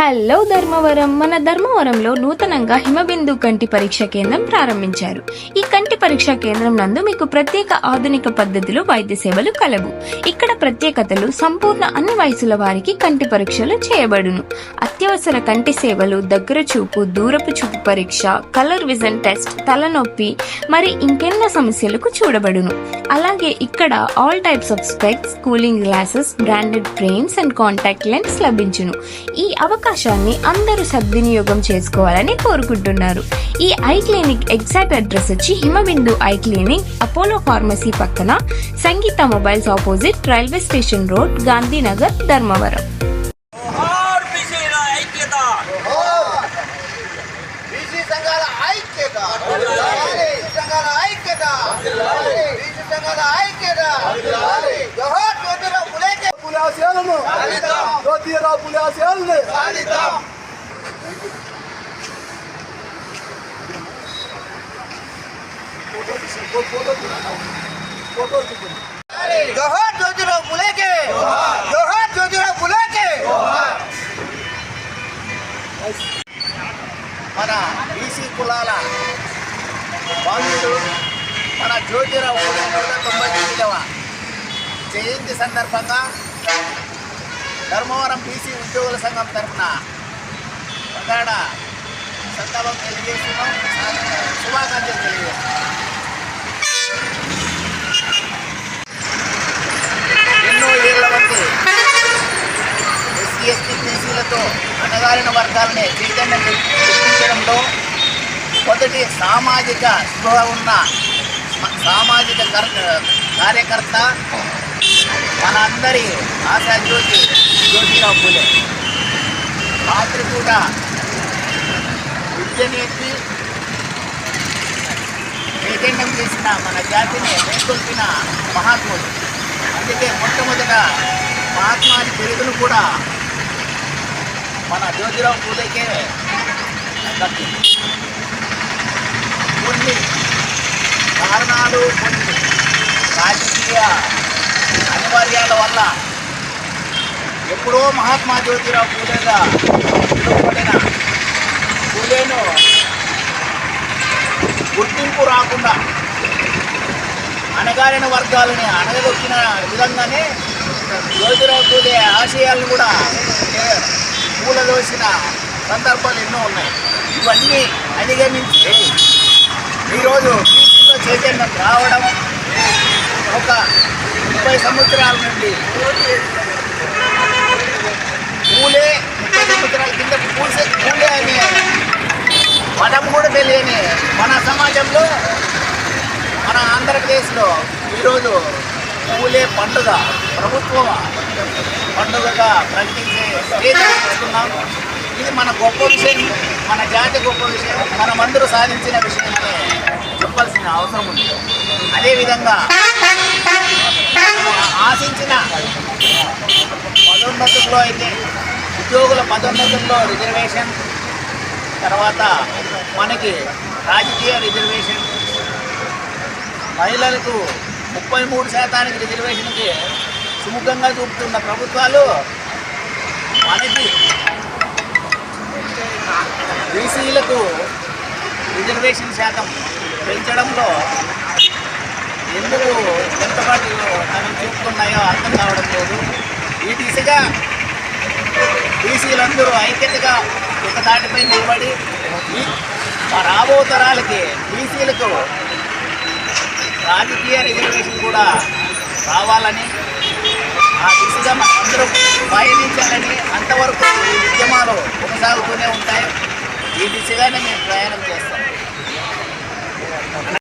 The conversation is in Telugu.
హలో ధర్మవరం. మన ధర్మవరంలో నూతనంగా హిమబిందు కంటి పరీక్ష కేంద్రం ప్రారంభించారు. ఈ కంటి పరీక్ష కేంద్రం నందు మీకు ప్రత్యేక ఆధునిక పద్ధతిలో వైద్య సేవలు కలవు. ఇక్కడ ప్రత్యేకతలు సంపూర్ణ అన్ని వయసుల వారికి కంటి పరీక్షలు చేయబడును. అత్యవసర కంటి సేవలు దగ్గర చూపు దూరపు చూపు పరీక్ష కలర్ విజన్ టెస్ట్ తలనొప్పి మరి ఇంకెన్నో సమస్యలకు చూడబడును. అలాగే ఇక్కడ all types of specs cooling glasses branded frames and contact lens లభించును. ఈ అవకాశాన్ని అందరూ సద్వినియోగం చేసుకోవాలని కోరుకుంటున్నారు. ఈ ఐ క్లినిక్ ఎగ్జాక్ట్ అడ్రస్ వచ్చి Himabindu eye clinic Apollo pharmacy పక్కన Sangeetha mobiles opposite railway station road Gandhinagar Dharmavaram. సంఘాల ఐక్యత బీసీ సంఘాల ఐక్యత బీసీ సంఘాల ఐక్యత జోహార్ జ్యోతిరావు పులేకే పులి ఆశయాలను జ్యోతిరావు పులి ఆశయాలను జోహార్ జ్యోతిరావు పులేకే జోహార్ జ్యోతిరావు పులేకే మన బీసీ కులాల బాలుడు మన జ్యోతిరావు పూలే నూట తొంభై తొమ్మిదవ జయంతి సందర్భంగా ధర్మవరం బీసీ ఉద్యోగుల సంఘం తరఫున ప్రధాన సంతాపం తెలియజేస్తున్నాం. శుభాకాంక్షలు తెలియజేస్తున్నాం. ఎన్నో ఏళ్ళ వరకు ఎస్సీ ఎస్టీ బీసీలతో అణగారిన వర్గాలని చైతన్యం నిర్మించడంలో మొదటి సామాజిక స్పృహ ఉన్న సామాజిక కర్ కార్యకర్త మన అందరి ఆశాజ్యోతి జ్యోతిరావు పూలే. రాత్రిపూట కూడా విద్య నేర్పి చైతన్యం చేసిన మన జాతిని మేల్కొల్పిన మహాత్ముడు. అందుకే మొట్టమొదట మహాత్మాని బిరుదును కూడా మన జ్యోతిరావు పూలేకే దక్కింది కొన్ని కారణాలు కొన్ని రాజకీయ అనివార్యాల వల్ల ఎప్పుడో మహాత్మా జ్యోతిరావు పూలేగా పిలువబడిన పూలేను గుర్తింపు రాకుండా అణగారిన వర్గాలని అణగదొక్కిన విధంగానే జ్యోతిరావు పూలే ఆశయాలను కూడా పూలదోసిన సందర్భాలు ఎన్నో ఉన్నాయి. ఇవన్నీ అధిగమించి ఈరోజు చైతన్యం రావడం ఒక ముప్పై సంవత్సరాల నుండి పూలే ముప్పై సంవత్సరాల కింద పూసే పూలే అని పదం కూడా తెలియని మన సమాజంలో మన ఆంధ్రప్రదేశ్లో ఈరోజు పూలే పండుగ ప్రభుత్వం పండుగగా ప్రకటించే స్టేజ్ ఇది మన గొప్ప విషయం మన జాతి గొప్ప విషయం మనమందరూ సాధించిన విషయం అని చెప్పాల్సిన అవసరం ఉంది. అదేవిధంగా ఆశించిన పదోన్నతుల్లో అయితే ఉద్యోగుల పదోన్నతుల్లో రిజర్వేషన్ తర్వాత మనకి రాజకీయ రిజర్వేషన్. మహిళలకు ముప్పై మూడు శాతానికి రిజర్వేషన్కి సుముఖంగా చూపుతున్న ప్రభుత్వాలు మనకి బీసీలకు రిజర్వేషన్ శాతం పెంచడంలో ఎందుకు ఎంతపాటు మనం చూపుతున్నాయో అర్థం కావడం లేదు. ఈ దిశగా బీసీలందరూ ఐక్యతగా ఒక దాటిపై నిలబడి ఈ రాబో తరాలకి బీసీలకు రాజకీయ రిజర్వేషన్ కూడా రావాలని ఆ దిశగా అందరూ పయనించాలని అంతవరకు ఈ ఉద్యమాలు కొనసాగుతూనే ఉంటాయి. ఈ దిశగానే మేము ప్రయాణం చేస్తాం.